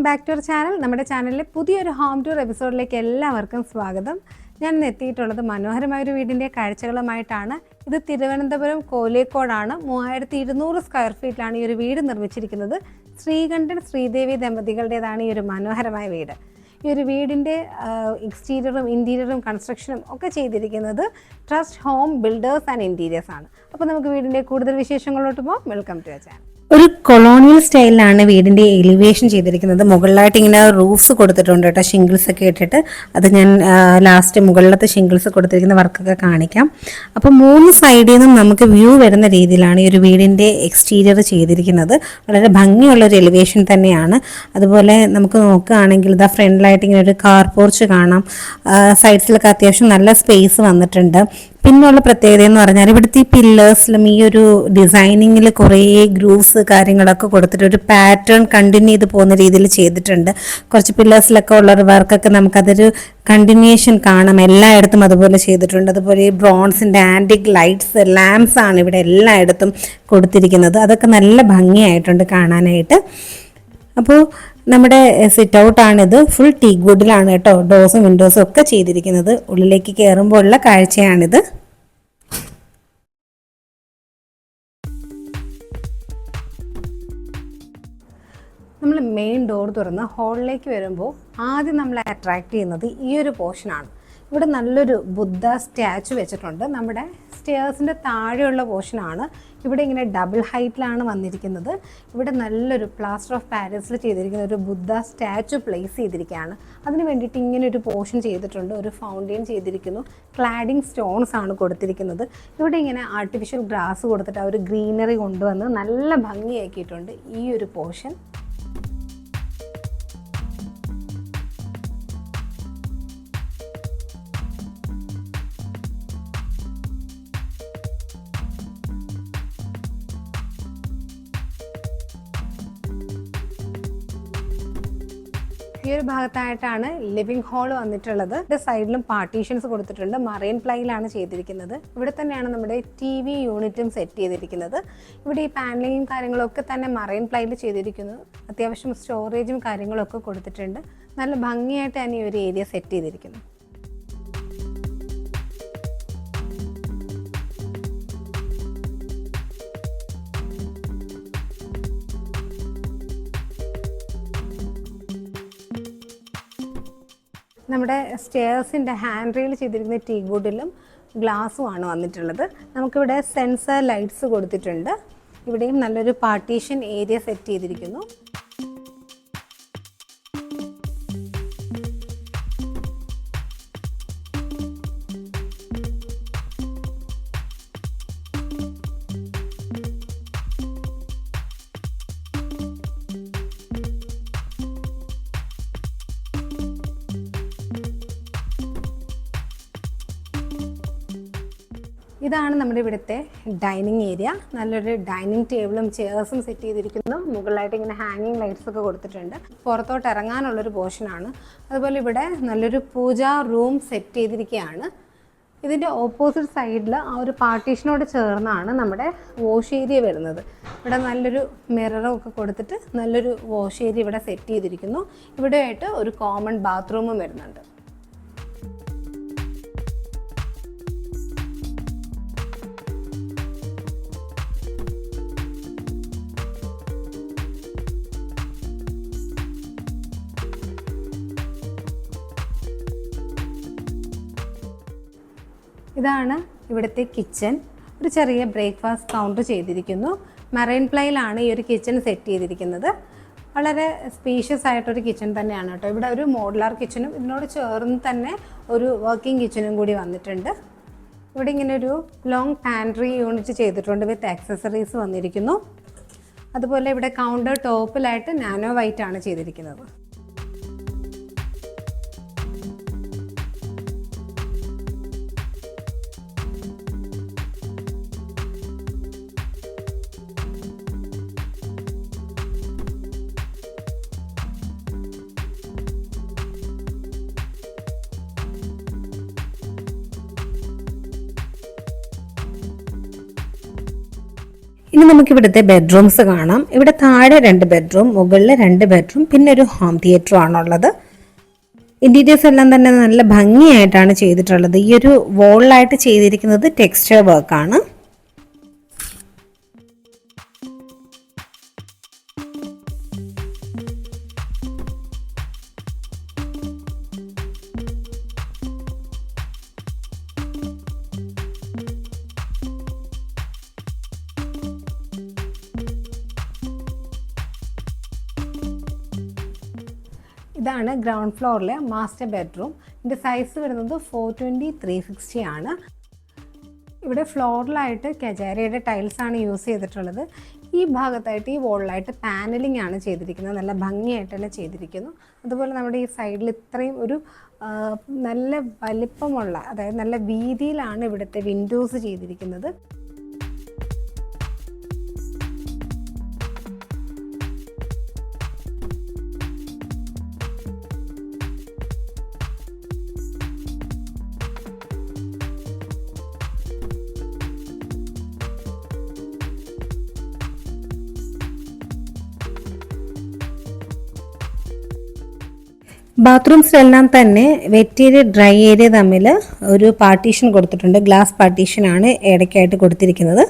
Welcome back to our channel. നമ്മുടെ ചാനലിലെ പുതിയൊരു ഹോം ടൂർ എപ്പിസോഡിലേക്ക് എല്ലാവർക്കും സ്വാഗതം. ഞാൻ ഇന്ന് എത്തിയിട്ടുള്ളത് മനോഹരമായ ഒരു വീടിന്റെ കാഴ്ചകളുമായിട്ടാണ്. ഇത് തിരുവനന്തപുരം കോലേക്കോടാണ് മൂവായിരത്തി ഇരുന്നൂറ് സ്ക്വയർ ഫീറ്റിലാണ് ഈ ഒരു വീട് നിർമ്മിച്ചിരിക്കുന്നത്. ശ്രീകണ്ഠൻ ശ്രീദേവി ദമ്പതികളുടേതാണ് ഈ ഒരു മനോഹരമായ വീട്. ഈ ഒരു വീടിന്റെ എക്സ്റ്റീരിയറും ഇന്റീരിയറും കൺസ്ട്രക്ഷനും ഒക്കെ ചെയ്തിരിക്കുന്നത് Trust Home Builders and Interiors ആണ്. അപ്പോൾ നമുക്ക് വീടിന്റെ കൂടുതൽ വിശേഷങ്ങളോട്ട് പോകാം വെൽക്കം ടു ചാനൽ ഒരു കൊളോണിയൽ സ്റ്റൈലിലാണ് വീടിന്റെ എലിവേഷൻ ചെയ്തിരിക്കുന്നത്. മുകളിലായിട്ട് ഇങ്ങനെ റൂഫ്സ് കൊടുത്തിട്ടുണ്ട് കേട്ടോ ഷിംഗിൾസ് ഒക്കെ ഇട്ടിട്ട്. അത് ഞാൻ ലാസ്റ്റ് മുകളിലത്തെ ഷിംഗിൾസ് കൊടുത്തിരിക്കുന്ന വർക്കൊക്കെ കാണിക്കാം. അപ്പോൾ മൂന്ന് സൈഡിൽ നിന്നും നമുക്ക് വ്യൂ വരുന്ന രീതിയിലാണ് ഈ ഒരു വീടിന്റെ എക്സ്റ്റീരിയർ ചെയ്തിരിക്കുന്നത്. വളരെ ഭംഗിയുള്ള ഒരു എലിവേഷൻ തന്നെയാണ്. അതുപോലെ നമുക്ക് നോക്കുകയാണെങ്കിൽ ഇതാ ഫ്രണ്ടിലായിട്ട് ഇങ്ങനെ ഒരു കാർ പോർച്ച് കാണാം. സൈഡ്സിലൊക്കെ അത്യാവശ്യം നല്ല സ്പേസ് വന്നിട്ടുണ്ട്. പിന്നുള്ള പ്രത്യേകത എന്ന് പറഞ്ഞാൽ ഇവിടുത്തെ ഈ പില്ലേഴ്സിലും ഈ ഒരു ഡിസൈനിങ്ങിൽ കുറേ ഗ്രൂവ്സ് കാര്യങ്ങളൊക്കെ കൊടുത്തിട്ട് ഒരു പാറ്റേൺ കണ്ടിന്യൂ ചെയ്ത് പോകുന്ന രീതിയിൽ ചെയ്തിട്ടുണ്ട്. കുറച്ച് പില്ലേഴ്സിലൊക്കെ ഉള്ള ഒരു വർക്കൊക്കെ നമുക്കതൊരു കണ്ടിന്യൂഷൻ കാണാം. എല്ലായിടത്തും അതുപോലെ ചെയ്തിട്ടുണ്ട്. അതുപോലെ ഈ ബ്രോൺസിന്റെ ആന്റിക് ലൈറ്റ്സ് ലാംപ്സ് ആണ് ഇവിടെ എല്ലായിടത്തും കൊടുത്തിരിക്കുന്നത്. അതൊക്കെ നല്ല ഭംഗിയായിട്ടുണ്ട് കാണാനായിട്ട്. അപ്പോൾ നമ്മുടെ സിറ്റ് ഔട്ടാണിത് ഫുൾ ടീ വുഡിലാണ് കേട്ടോ ഡോസും വിൻഡോസും ഒക്കെ ചെയ്തിരിക്കുന്നത്. ഉള്ളിലേക്ക് കയറുമ്പോൾ ഉള്ള കാഴ്ചയാണിത്. നമ്മൾ മെയിൻ ഡോർ തുറന്ന് ഹാളിലേക്ക് വരുമ്പോൾ ആദ്യം നമ്മളെ അട്രാക്ട് ചെയ്യുന്നത് ഈ ഒരു പോർഷനാണ് ഇവിടെ നല്ലൊരു ബുദ്ധ സ്റ്റാച്ചു വെച്ചിട്ടുണ്ട്. നമ്മുടെ സ്റ്റേഴ്സിന്റെ താഴെയുള്ള പോർഷനാണ് ഇവിടെ ഇങ്ങനെ ഡബിൾ ഹൈറ്റിലാണ് വന്നിരിക്കുന്നത്. ഇവിടെ നല്ലൊരു പ്ലാസ്റ്റർ ഓഫ് പാരീസിൽ ചെയ്തിരിക്കുന്ന ഒരു ബുദ്ധ സ്റ്റാച്ചു പ്ലേസ് ചെയ്തിരിക്കുകയാണ്. അതിന് വേണ്ടിയിട്ട് ഇങ്ങനെ ഒരു പോർഷൻ ചെയ്തിട്ടുണ്ട്. ഒരു ഫൗണ്ടെയിൻ ചെയ്തിരിക്കുന്നു. ക്ലാഡിങ് സ്റ്റോൺസ് ആണ് കൊടുത്തിരിക്കുന്നത്. ഇവിടെ ഇങ്ങനെ ആർട്ടിഫിഷ്യൽ ഗ്രാസ് കൊടുത്തിട്ട് ആ ഒരു ഗ്രീനറി കൊണ്ടുവന്ന് നല്ല ഭംഗിയാക്കിയിട്ടുണ്ട് ഈ ഒരു പോർഷൻ ഒരു ഭാഗത്തായിട്ടാണ് ലിവിംഗ് ഹാൾ വന്നിട്ടുള്ളത്. ഇത് സൈഡിലും പാർട്ടീഷൻസ് കൊടുത്തിട്ടുണ്ട്. മറൈൻ പ്ലൈയിലാണ് ചെയ്തിരിക്കുന്നത്. ഇവിടെ തന്നെയാണ് നമ്മുടെ ടി വി യൂണിറ്റും സെറ്റ് ചെയ്തിരിക്കുന്നത്. ഇവിടെ ഈ പാനലിങ്ങും കാര്യങ്ങളൊക്കെ തന്നെ മറൈൻ പ്ലൈയിൽ ചെയ്തിരിക്കുന്നു. അത്യാവശ്യം സ്റ്റോറേജും കാര്യങ്ങളൊക്കെ കൊടുത്തിട്ടുണ്ട്. നല്ല ഭംഗിയായിട്ട് തന്നെ ഈ ഒരു ഏരിയ സെറ്റ് ചെയ്തിരിക്കുന്നു. നമ്മുടെ സ്റ്റെയർസിന്റെ ഹാൻഡ് റെയിൽ ചെയ്തിരിക്കുന്ന ടീ ഗുഡിലും ഗ്ലാസ്സും ആണ് വന്നിട്ടുള്ളത്. നമുക്കിവിടെ സെൻസർ ലൈറ്റ്സ് കൊടുത്തിട്ടുണ്ട്. ഇവിടെയും നല്ലൊരു പാർട്ടീഷൻ ഏരിയ സെറ്റ് ചെയ്തിരിക്കുന്നു. ഇതാണ് നമ്മുടെ ഇവിടുത്തെ ഡൈനിങ് ഏരിയ. നല്ലൊരു ഡൈനിങ് ടേബിളും ചെയർസും സെറ്റ് ചെയ്തിരിക്കുന്നു. മുകളിലായിട്ട് ഇങ്ങനെ ഹാങ്ങിങ് ലൈറ്റ്സ് ഒക്കെ കൊടുത്തിട്ടുണ്ട്. പുറത്തോട്ട് ഇറങ്ങാനുള്ളൊരു പോർഷനാണ് അതുപോലെ ഇവിടെ നല്ലൊരു പൂജാ റൂം സെറ്റ് ചെയ്തിരിക്കുകയാണ്. ഇതിന്റെ ഓപ്പോസിറ്റ് സൈഡിൽ ആ ഒരു പാർട്ടീഷനോട് ചേർന്നാണ് നമ്മുടെ വാഷ് ഏരിയ വരുന്നത്. ഇവിടെ നല്ലൊരു മിററും ഒക്കെ കൊടുത്തിട്ട് നല്ലൊരു വാഷ് ഏരിയ ഇവിടെ സെറ്റ് ചെയ്തിരിക്കുന്നു. ഇവിടെയായിട്ട് ഒരു കോമൺ ബാത്റൂമും വരുന്നുണ്ട്. ഇതാണ് ഇവിടുത്തെ കിച്ചൺ ഒരു ചെറിയ ബ്രേക്ക്ഫാസ്റ്റ് കൗണ്ടർ ചെയ്തിരിക്കുന്നു. മറൈൻ പ്ലൈയിലാണ് ഈ ഒരു കിച്ചൺ സെറ്റ് ചെയ്തിരിക്കുന്നത്. വളരെ സ്പീഷ്യസ് ആയിട്ടൊരു കിച്ചൺ തന്നെയാണ് കേട്ടോ. ഇവിടെ ഒരു മോഡുലാർ കിച്ചണും ഇതിനോട് ചേർന്ന് തന്നെ ഒരു വർക്കിംഗ് കിച്ചണും കൂടി വന്നിട്ടുണ്ട്. ഇവിടെ ഇങ്ങനെ ഒരു ലോങ് പാൻട്രി യൂണിറ്റ് ചെയ്തിട്ടുണ്ട് വിത്ത് ആക്സസറീസ് വന്നിരിക്കുന്നു. അതുപോലെ ഇവിടെ കൗണ്ടർ ടോപ്പിലായിട്ട് നാനോ വൈറ്റ് ആണ് ചെയ്തിരിക്കുന്നത്. ഇനി നമുക്ക് ഇവിടുത്തെ ബെഡ്റൂംസ് കാണാം. ഇവിടെ താഴെ രണ്ട് ബെഡ്റൂം മുകളിൽ രണ്ട് ബെഡ്റൂം പിന്നെ ഒരു ഹോം തിയേറ്ററും ആണുള്ളത്. ഇന്റീരിയേഴ്സ് എല്ലാം തന്നെ നല്ല ഭംഗിയായിട്ടാണ് ചെയ്തിട്ടുള്ളത്. ഈ ഒരു വോളിലായിട്ട് ചെയ്തിരിക്കുന്നത് ടെക്സ്ചർ വർക്കാണ് ഇതാണ് ഗ്രൗണ്ട് ഫ്ലോറിലെ മാസ്റ്റർ ബെഡ്റൂം ഇതിന്റെ സൈസ് വരുന്നത് ഫോർ ട്വന്റി ത്രീ സിക്സ്റ്റി ആണ്. ഇവിടെ ഫ്ലോറിലായിട്ട് കജാരയുടെ ടൈൽസ് ആണ് യൂസ് ചെയ്തിട്ടുള്ളത്. ഈ ഭാഗത്തായിട്ട് ഈ വോളിലായിട്ട് പാനലിംഗ് ആണ് ചെയ്തിരിക്കുന്നത്. നല്ല ഭംഗിയായിട്ട് തന്നെ ചെയ്തിരിക്കുന്നു. അതുപോലെ നമ്മുടെ ഈ സൈഡിൽ ഇത്രയും ഒരു നല്ല വലിപ്പമുള്ള അതായത് നല്ല വീതിയിലാണ് ഇവിടുത്തെ വിൻഡോസ് ചെയ്തിരിക്കുന്നത്. ബാത്റൂംസിലെല്ലാം തന്നെ വെറ്റ് ഏരിയ ഡ്രൈ ഏരിയ തമ്മിൽ ഒരു പാർട്ടീഷൻ കൊടുത്തിട്ടുണ്ട്. ഗ്ലാസ് പാർട്ടീഷൻ ആണ് ഇടയ്ക്കായിട്ട് കൊടുത്തിരിക്കുന്നത്.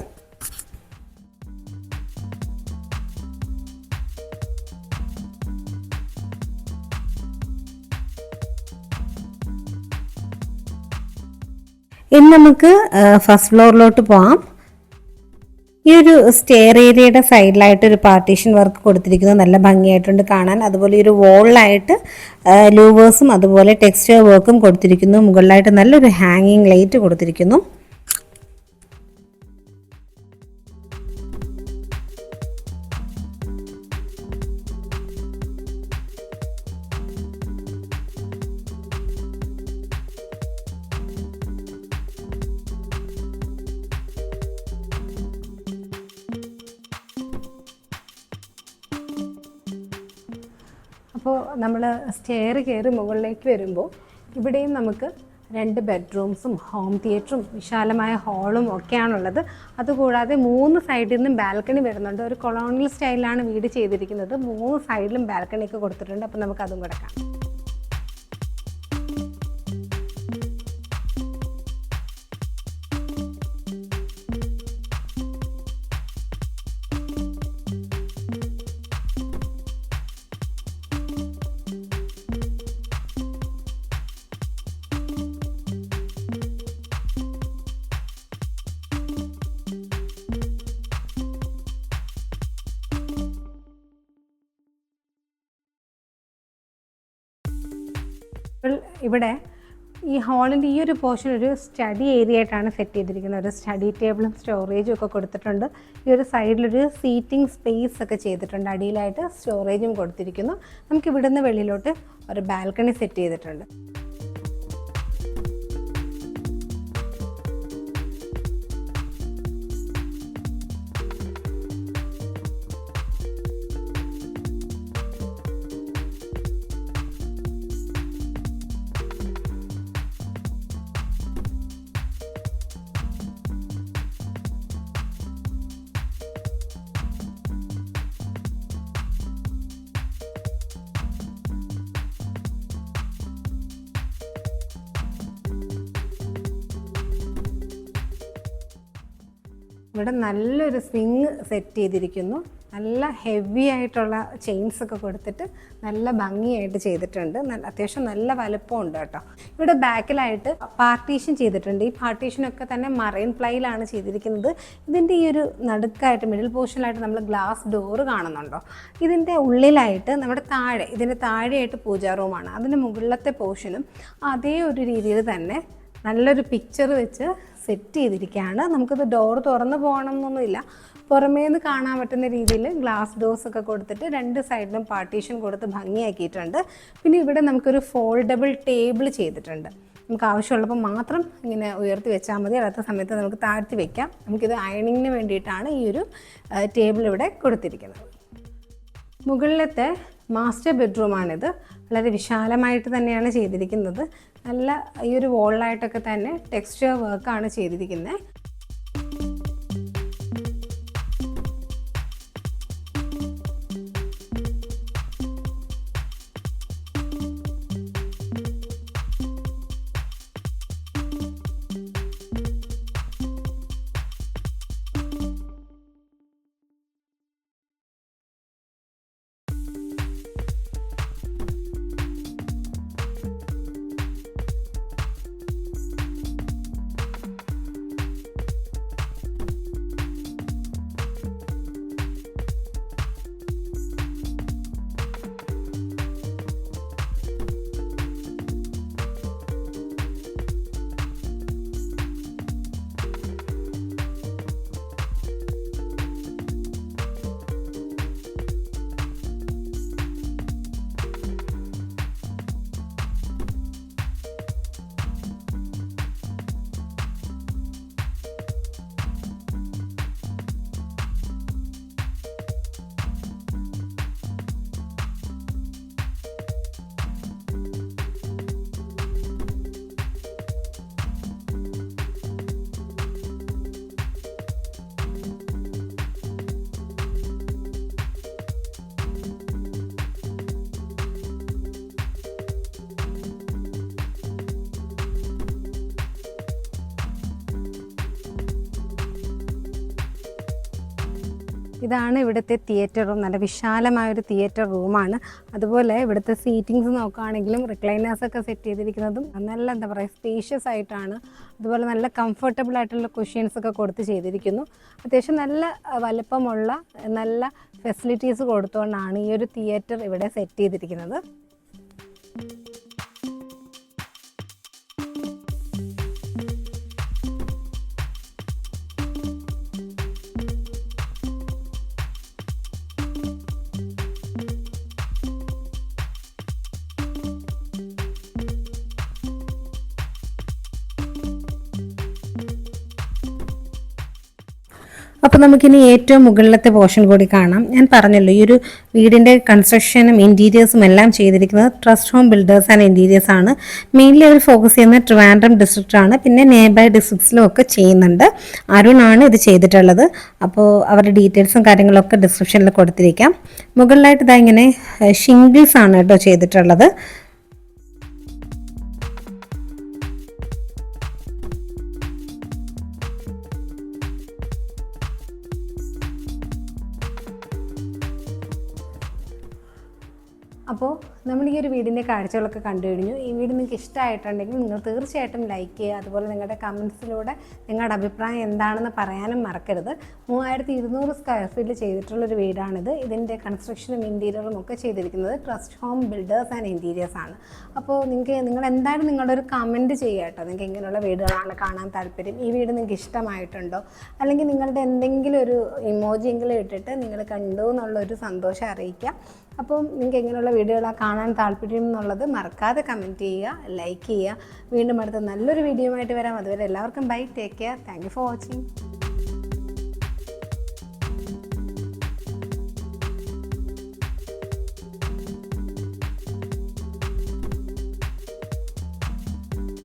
ഇനി നമുക്ക് ഫസ്റ്റ് ഫ്ലോറിലോട്ട് പോവാം. ഈ ഒരു സ്റ്റെയർ ഏരിയയുടെ സൈഡിലായിട്ട് ഒരു പാർട്ടീഷൻ വർക്ക് കൊടുത്തിരിക്കുന്നത് നല്ല ഭംഗിയായിട്ടുണ്ട് കാണാൻ. അതുപോലെ ഒരു വോളിലായിട്ട് ലൂവേഴ്സും അതുപോലെ ടെക്സ്ചർ വർക്കും കൊടുത്തിരിക്കുന്നു. മുകളിലായിട്ട് നല്ലൊരു ഹാങ്ങിങ് ലൈറ്റ് കൊടുത്തിരിക്കുന്നു. സ്റ്റെയർ കയറി മുകളിലേക്ക് വരുമ്പോൾ ഇവിടെയും നമുക്ക് രണ്ട് ബെഡ്റൂംസും ഹോം തിയേറ്ററും വിശാലമായ ഹാളും ഒക്കെയാണുള്ളത്. അതുകൂടാതെ മൂന്ന് സൈഡിൽ നിന്നും ബാൽക്കണി വരുന്നുണ്ട്. ഒരു കൊളോണിയൽ സ്റ്റൈലിലാണ് വീട് ചെയ്തിരിക്കുന്നത്. മൂന്ന് സൈഡിലും ബാൽക്കണിയൊക്കെ കൊടുത്തിട്ടുണ്ട്. അപ്പോൾ നമുക്ക് അതും കൂടെ ഇവിടെ ഈ ഹാളിന്റെ ഈ ഒരു പോർഷൻ ഒരു സ്റ്റഡി ഏരിയ ആയിട്ടാണ് സെറ്റ് ചെയ്തിരിക്കുന്നത്. ഒരു സ്റ്റഡി ടേബിളും സ്റ്റോറേജും ഒക്കെ കൊടുത്തിട്ടുണ്ട്. ഈ ഒരു സൈഡിലൊരു സീറ്റിംഗ് സ്പേസ് ഒക്കെ ചെയ്തിട്ടുണ്ട്. അടിയിലായിട്ട് സ്റ്റോറേജും കൊടുത്തിരിക്കുന്നു. നമുക്ക് ഇവിടുന്ന് വെളിയിലോട്ട് ഒരു ബാൽക്കണി സെറ്റ് ചെയ്തിട്ടുണ്ട്. ഇവിടെ നല്ലൊരു സ്വിങ് സെറ്റ് ചെയ്തിരിക്കുന്നു. നല്ല ഹെവി ആയിട്ടുള്ള ചെയിൻസ് ഒക്കെ കൊടുത്തിട്ട് നല്ല ഭംഗിയായിട്ട് ചെയ്തിട്ടുണ്ട്. നല്ല അത്യാവശ്യം നല്ല വലുപ്പമുണ്ട് കേട്ടോ. ഇവിടെ ബാക്കിലായിട്ട് പാർട്ടീഷൻ ചെയ്തിട്ടുണ്ട്. ഈ പാർട്ടീഷനൊക്കെ തന്നെ മറൈൻ പ്ലൈയിലാണ് ചെയ്തിരിക്കുന്നത്. ഇതിന്റെ ഈ ഒരു നടുക്കായിട്ട് മിഡിൽ പോർഷനിലായിട്ട് നമ്മൾ ഗ്ലാസ് ഡോറ് കാണുന്നുണ്ടോ? ഇതിന്റെ ഉള്ളിലായിട്ട് നമ്മുടെ താഴെ ഇതിന്റെ താഴെയായിട്ട് പൂജാ റൂമാണ് അതിന്റെ മുകളിലത്തെ പോർഷനും അതേ ഒരു രീതിയിൽ തന്നെ നല്ലൊരു പിക്ചർ വെച്ച് സെറ്റ് ചെയ്തിരിക്കുകയാണ്. നമുക്കിത് ഡോർ തുറന്ന് പോകണം എന്നൊന്നുമില്ല പുറമേ നിന്ന് കാണാൻ പറ്റുന്ന രീതിയിൽ ഗ്ലാസ് ഡോസ് ഒക്കെ കൊടുത്തിട്ട് രണ്ട് സൈഡിലും പാർട്ടീഷൻ കൊടുത്ത് ഭംഗിയാക്കിയിട്ടുണ്ട്. പിന്നെ ഇവിടെ നമുക്കൊരു ഫോൾഡബിൾ ടേബിൾ ചെയ്തിട്ടുണ്ട്. നമുക്ക് ആവശ്യമുള്ളപ്പോൾ മാത്രം ഇങ്ങനെ ഉയർത്തി വെച്ചാൽ മതി. അല്ലാത്ത സമയത്ത് നമുക്ക് താഴ്ത്തി വെക്കാം. നമുക്കിത് അയണിങ്ങിന് വേണ്ടിയിട്ടാണ് ഈ ഒരു ടേബിൾ ഇവിടെ കൊടുത്തിരിക്കുന്നത്. മുകളിലത്തെ മാസ്റ്റർ ബെഡ്റൂമാണിത് വളരെ വിശാലമായിട്ട് തന്നെയാണ് ചെയ്തിരിക്കുന്നത്. നല്ല ഈ ഒരു വോളിലായിട്ടൊക്കെ തന്നെ ടെക്സ്ചർ വർക്കാണ് ചെയ്തിരിക്കുന്നത് ഇതാണ് ഇവിടുത്തെ തിയേറ്റർ റൂം നല്ല വിശാലമായൊരു തിയേറ്റർ റൂമാണ് അതുപോലെ ഇവിടുത്തെ സീറ്റിങ്സ് നോക്കുകയാണെങ്കിലും റിക്ലൈനേഴ്സ് ഒക്കെ സെറ്റ് ചെയ്തിരിക്കുന്നതും നല്ല എന്താ പറയുക സ്പേഷ്യസ് ആയിട്ടാണ്. അതുപോലെ നല്ല കംഫർട്ടബിൾ ആയിട്ടുള്ള കുഷ്യൻസ് ഒക്കെ കൊടുത്ത് ചെയ്തിരിക്കുന്നു. അത്യാവശ്യം നല്ല വലുപ്പമുള്ള നല്ല ഫെസിലിറ്റീസ് കൊടുത്തുകൊണ്ടാണ് ഈ ഒരു തിയേറ്റർ ഇവിടെ സെറ്റ് ചെയ്തിരിക്കുന്നത്. അപ്പോൾ നമുക്കിനി ഏറ്റവും മുകളിലത്തെ പോർഷൻ കൂടി കാണാം. ഞാൻ പറഞ്ഞല്ലോ ഈ ഒരു വീടിന്റെ കൺസ്ട്രക്ഷനും ഇന്റീരിയേഴ്സും എല്ലാം ചെയ്തിരിക്കുന്നത് Trust Home Builders and Interiors ആണ്. മെയിൻലി അവർ ഫോക്കസ് ചെയ്യുന്ന ട്രിവാൻഡ്രം ഡിസ്ട്രിക്റ്റ് ആണ്. പിന്നെ നിയർബൈ ഡിസ്ട്രിക്ട്സിലും ഒക്കെ ചെയ്യുന്നുണ്ട്. അരുണാണ് ഇത് ചെയ്തിട്ടുള്ളത്. അപ്പോൾ അവരുടെ ഡീറ്റെയിൽസും കാര്യങ്ങളൊക്കെ ഡിസ്ക്രിപ്ഷനിൽ കൊടുത്തിരിക്കാം. മുകളിലായിട്ട് ഇതാ ഇങ്ങനെ ഷിംഗിൾസ് ആണ് കേട്ടോ ചെയ്തിട്ടുള്ളത്. അപ്പോൾ നമ്മൾ ഈ ഒരു വീടിന്റെ കാഴ്ചകളൊക്കെ കണ്ടു കഴിഞ്ഞു. ഈ വീട് നിങ്ങൾക്ക് ഇഷ്ടമായിട്ടുണ്ടെങ്കിൽ നിങ്ങൾ തീർച്ചയായിട്ടും ലൈക്ക് ചെയ്യുക. അതുപോലെ നിങ്ങളുടെ കമൻസിലൂടെ നിങ്ങളുടെ അഭിപ്രായം എന്താണെന്ന് പറയാനും മറക്കരുത്. മൂവായിരത്തി ഇരുന്നൂറ് സ്ക്വയർ ഫീറ്റിൽ ചെയ്തിട്ടുള്ളൊരു വീടാണിത്. ഇതിന്റെ കൺസ്ട്രക്ഷനും ഇന്റീരിയറും ഒക്കെ ചെയ്തിരിക്കുന്നത് Trust Home Builders and Interiors ആണ്. അപ്പോൾ നിങ്ങൾക്ക് നിങ്ങൾ എന്തായാലും നിങ്ങളുടെ ഒരു കമന്റ് ചെയ്യുക കേട്ടോ. നിങ്ങൾക്ക് ഇങ്ങനെയുള്ള വീടുകളാണ് കാണാൻ താല്പര്യം? ഈ വീട് നിങ്ങൾക്ക് ഇഷ്ടമായിട്ടുണ്ടോ? അല്ലെങ്കിൽ നിങ്ങളുടെ എന്തെങ്കിലും ഒരു ഇമോജിയെങ്കിലും ഇട്ടിട്ട് നിങ്ങൾ കണ്ടു എന്നുള്ളൊരു സന്തോഷം അറിയിക്കുക. അപ്പം നിങ്ങൾക്ക് എങ്ങനെയുള്ള വീഡിയോകളാണ് കാണാൻ താല്പര്യം എന്നുള്ളത് മറക്കാതെ കമന്റ് ചെയ്യുക ലൈക്ക് ചെയ്യുക. വീണ്ടും അടുത്ത നല്ലൊരു വീഡിയോ ആയിട്ട് വരാം. അതുവരെ എല്ലാവർക്കും bye take care thank for watching